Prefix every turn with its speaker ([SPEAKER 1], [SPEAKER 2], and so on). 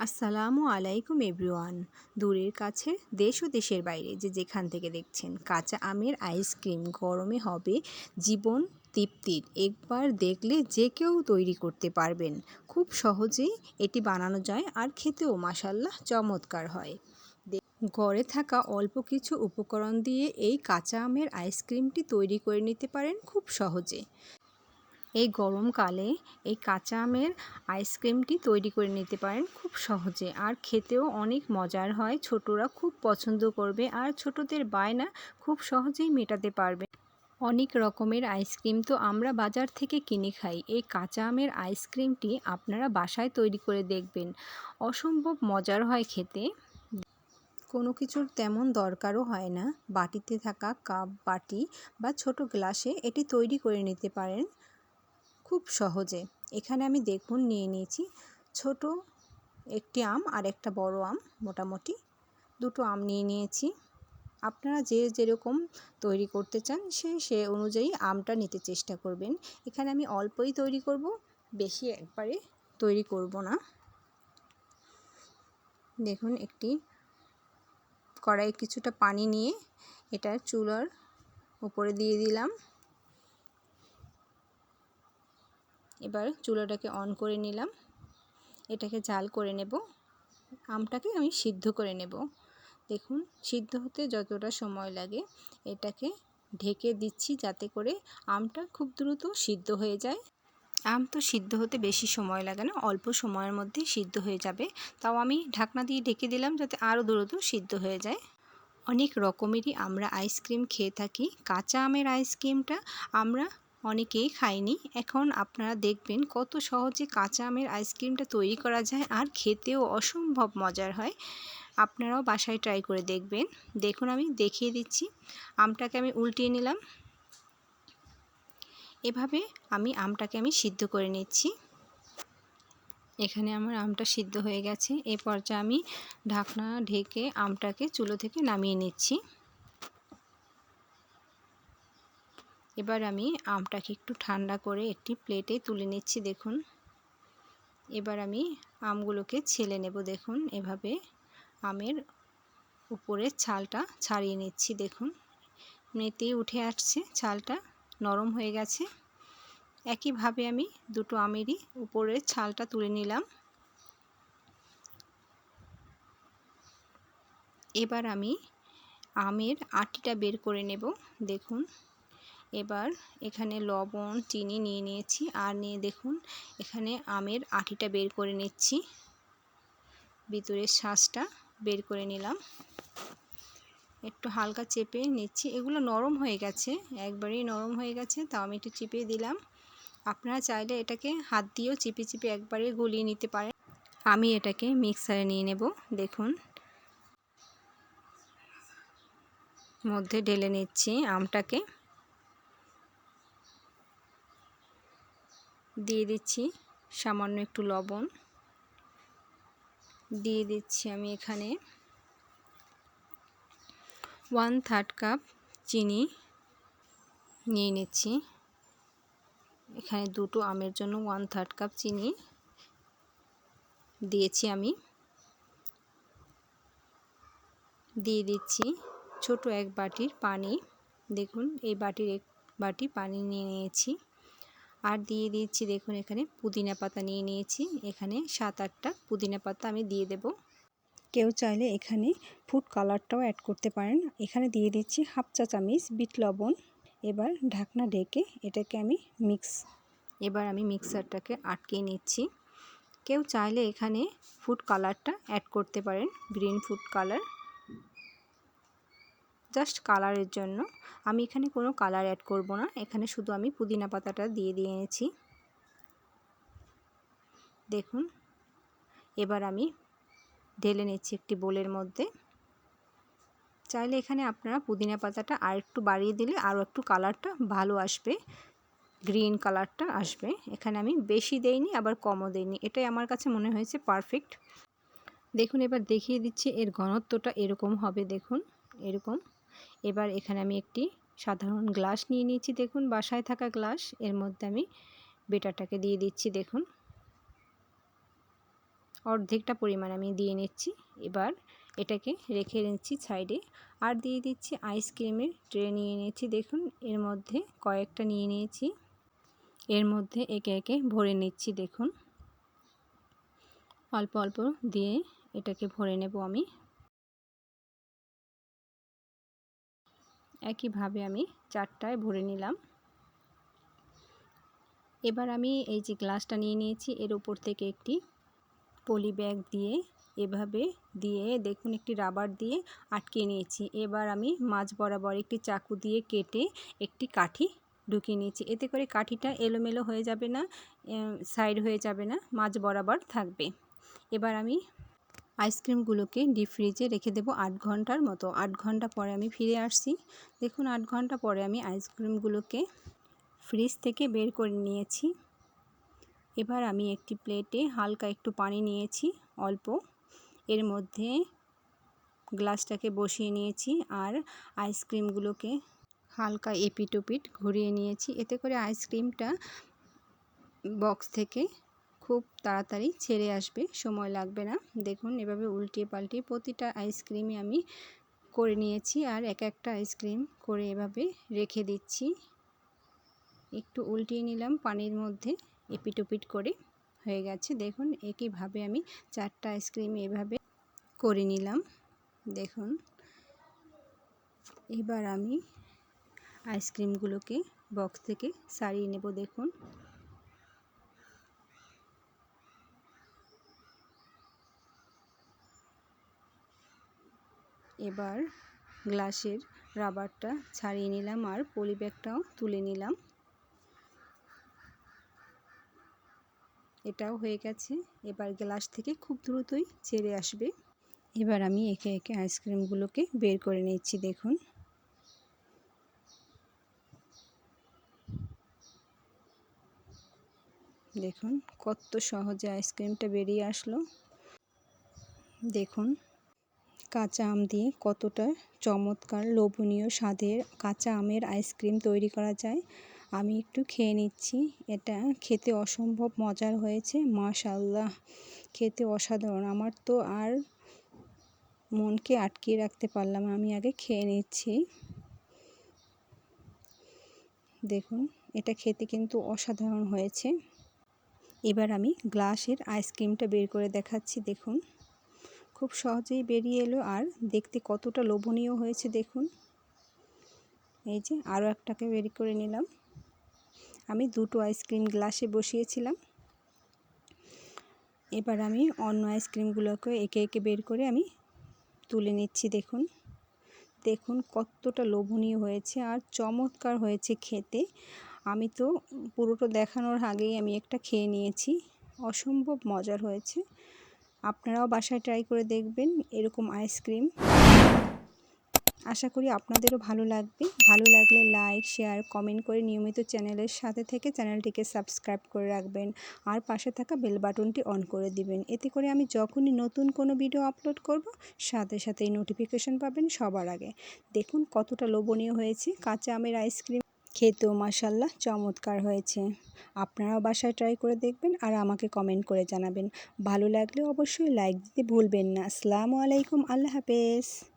[SPEAKER 1] আসসালামু আলাইকুম এভরিওয়ান। দূরের কাছে, দেশ ও দেশের বাইরে যে যেখান থেকে দেখছেন কাঁচা আমের আইসক্রিম গরমে হবে জীবন তৃপ্তির। একবার দেখলে যে কেউ তৈরি করতে পারবেন। খুব সহজেই এটি বানানো যায় আর খেতেও মাসাল্লাহ চমৎকার হয়। ঘরে থাকা অল্প কিছু উপকরণ দিয়ে এই কাঁচা আমের আইসক্রিমটি তৈরি করে নিতে পারেন খুব সহজে। এই গরমকালে এই কাঁচা আমের আইসক্রিমটি তৈরি করে নিতে পারেন খুব সহজে। আর খেতেও অনেক মজার হয়, ছোটরা খুব পছন্দ করবে আর ছোটদের বায়না খুব সহজেই মেটাতে পারবে। অনেক রকমের আইসক্রিম তো আমরা বাজার থেকে কিনে খাই। এই কাঁচা আমের আইসক্রিমটি আপনারা বাসায় তৈরি করে দেখবেন। অসম্ভব মজার হয় খেতে। কোনো কিছুর তেমন দরকারও হয় না। বাটিতে থাকা কাপ বাটি বা ছোট গ্লাসে এটি তৈরি করে নিতে পারেন। খুব সহজে। এখানে আমি দেখুন নিয়ে নিয়েছি ছোট একটি আম আর একটা বড় আম মোটামুটি। দুটো আম নিয়ে নিয়েছি। আপনারা যে যেরকম তৈরি করতে চান সে সে অনুযায়ী আমটা নিতে চেষ্টা করবেন। এখানে আমি অল্পই তৈরি করব, বেশি একবারে তৈরি করব না। দেখুন একটি কড়াই কিছুটা পানি নিয়ে এটা চুলার উপরে দিয়ে দিলাম। এবার চুলাটাকে অন করে নিলাম। এটাকে জাল করে নেব। আমটাকে আমি সিদ্ধ করে নেব। দেখুন, সিদ্ধ হতে যতটা সময় লাগে, এটাকে ঢেকে দিচ্ছি যাতে করে আমটা খুব দ্রুত সিদ্ধ হয়ে যায়। আম তো সিদ্ধ হতে বেশি সময় লাগে না, অল্প সময়ের মধ্যেই সিদ্ধ হয়ে যাবে। তাও আমি ঢাকনা দিয়ে ঢেকে দিলাম যাতে আরও দ্রুত সিদ্ধ হয়ে যায়। অনেক রকমেরই আমরা আইসক্রিম খেয়ে থাকি। কাঁচা আমের আইসক্রিমটা আমরা অনেকেই খায়নি। এখন আপনারা দেখবেন কত সহজে কাঁচা আমের আইসক্রিমটা তৈরি করা যায় আর খেতেও অসম্ভব মজার হয়। আপনারাও বাসায় ট্রাই করে দেখবেন। দেখুন আমি দেখিয়ে দিচ্ছি। আমটাকে আমি উল্টিয়ে নিলাম। এভাবে আমি আমটাকে আমি সিদ্ধ করে নিচ্ছি। এখানে আমার আমটা সিদ্ধ হয়ে গেছে। এ পর্যায়ে আমি ঢাকনা ঢেকে আমটাকে চুলো থেকে নামিয়ে নিচ্ছি। এবার আমি আমটাকে একটু ঠান্ডা করে একটি প্লেটে তুলে নিচ্ছি, দেখুন। এবার আমি আমগুলোকে ছেলে নেব, দেখুন। এভাবে আমের উপরের ছালটা ছাড়িয়ে নিচ্ছি, দেখুন। এমনিতেই উঠে আসছে ছালটা, নরম হয়ে গেছে। একইভাবে আমি দুটো আমেরই উপরের ছালটা তুলে নিলাম। এবার আমি আমের আটিটা বের করে নেব, দেখুন। এবার এখানে লবণ, চিনি নিয়ে নিয়েছি। আর নিয়ে দেখুন, এখানে আমের আটিটা বের করে নিচ্ছি। ভিতরের শ্বাসটা বের করে নিলাম। একটু হালকা চেপে নিচ্ছি। এগুলো নরম হয়ে গেছে, একবারেই নরম হয়ে গেছে, তাও আমি একটু চিপে দিলাম। আপনারা চাইলে এটাকে হাত দিয়েও চিপে চিপে একবারে গুলিয়ে নিতে পারেন। আমি এটাকে মিক্সারে নিয়ে নেব, দেখুন। মধ্যে ঢেলে নিচ্ছি আমটাকে। দিয়ে দিচ্ছি সামান্য একটু লবণ। দিয়ে দিচ্ছি আমি এখানে ওয়ান থার্ড কাপ চিনি নিয়ে নিচ্ছি। এখানে দুটো আমের জন্য ওয়ান থার্ড কাপ চিনি দিয়েছি আমি। দিয়ে দিচ্ছি ছোট এক বাটির পানি। দেখুন, এই বাটির এক বাটি পানি নিয়ে নিয়েছি। আর দিয়ে দিচ্ছি দেখুন এখানে পুদিনা পাতা নিয়ে নিয়েছি। এখানে সাত আটটা পুদিনা পাতা আমি দিয়ে দেব। কেউ চাইলে এখানে ফুড কালারটাও অ্যাড করতে পারেন। এখানে দিয়ে দিচ্ছি হাফ চা চামিচ বিট লবণ। এবার ঢাকনা ঢেকে এটাকে আমি মিক্স এবার আমি মিক্সারটাকে আটকে নিচ্ছি। কেউ চাইলে এখানে ফুড কালারটা অ্যাড করতে পারেন গ্রিন ফুড কালার জাস্ট কালারের জন্য। আমি এখানে কোনো কালার অ্যাড করব না। এখানে শুধু আমি পুদিনা পাতাটা দিয়ে দিয়েছি। দেখুন, এবার আমি ঢেলে নিচ্ছি একটি বোলের মধ্যে। চাইলে এখানে আপনারা পুদিনা পাতাটা আর একটু বাড়িয়ে দিলে আরও একটু কালারটা ভালো আসবে। গ্রিন কালারটা আসবে। এখানে আমি বেশি দেইনি, আবার কমও দেইনি। এটাই আমার কাছে মনে হয়েছে পারফেক্ট দেখুন, এবার দেখিয়ে দিচ্ছি এর ঘনত্বটা এরকম হবে। দেখুন, এরকম। এবার এখানে আমি একটি সাধারণ গ্লাস নিয়ে নিয়েছি, দেখুন। বাসায় থাকা গ্লাস, এর মধ্যে আমি বেটারটাকে দিয়ে দিচ্ছি, দেখুন। অর্ধেকটা পরিমাণ আমি দিয়ে নিচ্ছি। এবার এটাকে রেখে নিচ্ছি সাইডে। আর দিয়ে দিচ্ছি আইসক্রিমের ট্রে নিয়ে নিয়েছি, দেখুন। এর মধ্যে কয়েকটা নিয়ে নিয়েছি। এর মধ্যে একে একে ভরে নিচ্ছি, দেখুন। অল্প অল্প দিয়ে এটাকে ভরে নেব আমি। একইভাবে আমি চারটায় ভরে নিলাম। এবার আমি এই যে গ্লাসটা নিয়ে নিয়েছি, এর উপর থেকে একটি পলি ব্যাগ দিয়ে এভাবে দিয়ে, দেখুন একটি রাবার দিয়ে আটকে নিয়েছি। এবার আমি মাছ বরাবর একটি চাকু দিয়ে কেটে একটি কাঠি ঢুকিয়ে নিয়েছি। এতে করে কাঠিটা এলোমেলো হয়ে যাবে না সাইড হয়ে যাবে না মাছ বরাবর থাকবে। এবার আমি আইসক্রিমগুলোকে ডিপ ফ্রিজে রেখে দেবো আট ঘণ্টার মতো। আট ঘণ্টা পরে আমি ফিরে আসছি। দেখুন, আট ঘণ্টা পরে আমি আইসক্রিমগুলোকে ফ্রিজ থেকে বের করে নিয়েছি। এবার আমি একটি প্লেটে হালকা একটু পানি নিয়েছি, অল্প। এর মধ্যে গ্লাসটাকে বসিয়ে নিয়েছি আর আইসক্রিমগুলোকে হালকা এপিট ওপিট ঘুরিয়ে নিয়েছি। এতে করে আইসক্রিমটা বক্স থেকে খুব তাড়াতাড়ি ছেড়ে আসবে, সময় লাগবে না। দেখুন, এভাবে উল্টিয়ে পাল্টিয়ে প্রতিটা আইসক্রিমই আমি করে নিয়েছি আর এক একটা আইসক্রিম করে এভাবে রেখে দিচ্ছি। একটু উল্টিয়ে নিলাম, পানির মধ্যে এপিট ওপিট করে হয়ে গেছে। দেখুন, একইভাবে আমি চারটা আইসক্রিম এভাবে করে নিলাম। দেখুন, এবার আমি আইসক্রিমগুলোকে বক্স থেকে সারিয়ে নেব। দেখুন এবার গ্লাসের রাবারটা ছাড়িয়ে নিলাম আর পলি ব্যাগটাও তুলে নিলাম। এটাও হয়ে গেছে। এবার গ্লাস থেকে খুব দ্রুতই ছেড়ে আসবে। এবার আমি একে একে আইসক্রিমগুলোকে বের করে নিচ্ছি, দেখুন। দেখুন কত সহজে আইসক্রিমটা বেরিয়ে আসলো। দেখুন কাঁচা আম দিয়ে কতটা চমৎকার লোভনীয় স্বাদের কাঁচা আমের আইসক্রিম তৈরি করা যায়, আমি একটু খেয়ে নিচ্ছি। এটা খেতে অসম্ভব মজার হয়েছে মাশাল্লাহ খেতে অসাধারণ। আমার তো আর মনকে আটকিয়ে রাখতে পারলাম আমি আগে খেয়ে নিচ্ছি। দেখুন, এটা খেতে কিন্তু অসাধারণ হয়েছে। এবার আমি গ্লাসের আইসক্রিমটা বের করে দেখাচ্ছি, দেখুন। খুব সহজেই বেরিয়ে এলো আর দেখতে কতটা লোভনীয় হয়েছে দেখুন। এই যে আরও একটাকে বের করে নিলাম। আমি দুটো আইসক্রিম গ্লাসে বসিয়েছিলাম। এবার আমি অন্য আইসক্রিমগুলোকে একে একে বের করে আমি তুলে নিচ্ছি দেখুন। দেখুন কতটা লোভনীয় হয়েছে আর চমৎকার হয়েছে খেতে। আমি তো পুরোটা দেখানোর আগেই আমি একটা খেয়ে নিয়েছি। অসম্ভব মজার হয়েছে। আপনারাও বাসায় ট্রাই করে দেখবেন এরকম আইসক্রিম আশা করি আপনাদেরও ভালো লাগবে। ভালো লাগলে লাইক শেয়ার কমেন্ট করে নিয়মিত চ্যানেলের সাথে থেকে চ্যানেলটিকে সাবস্ক্রাইব করে রাখবেন। আর পাশে থাকা বেল বাটনটি অন করে দিবেন। এতে করে আমি যখনই নতুন কোনো ভিডিও আপলোড করব, সাথে সাথেই নোটিফিকেশন পাবেন সবার আগে। দেখুন কতটা লোভনীয় হয়েছে। কাঁচা আমের আইসক্রিম খেতেও মাসাল্লাহ চমৎকার হয়েছে। আপনারাও বাসায় ট্রাই করে দেখবেন আর আমাকে কমেন্ট করে জানাবেন। ভালো লাগলে অবশ্যই লাইক দিতে ভুলবেন না। আসসালামু আলাইকুম, আল্লাহ হাফেজ।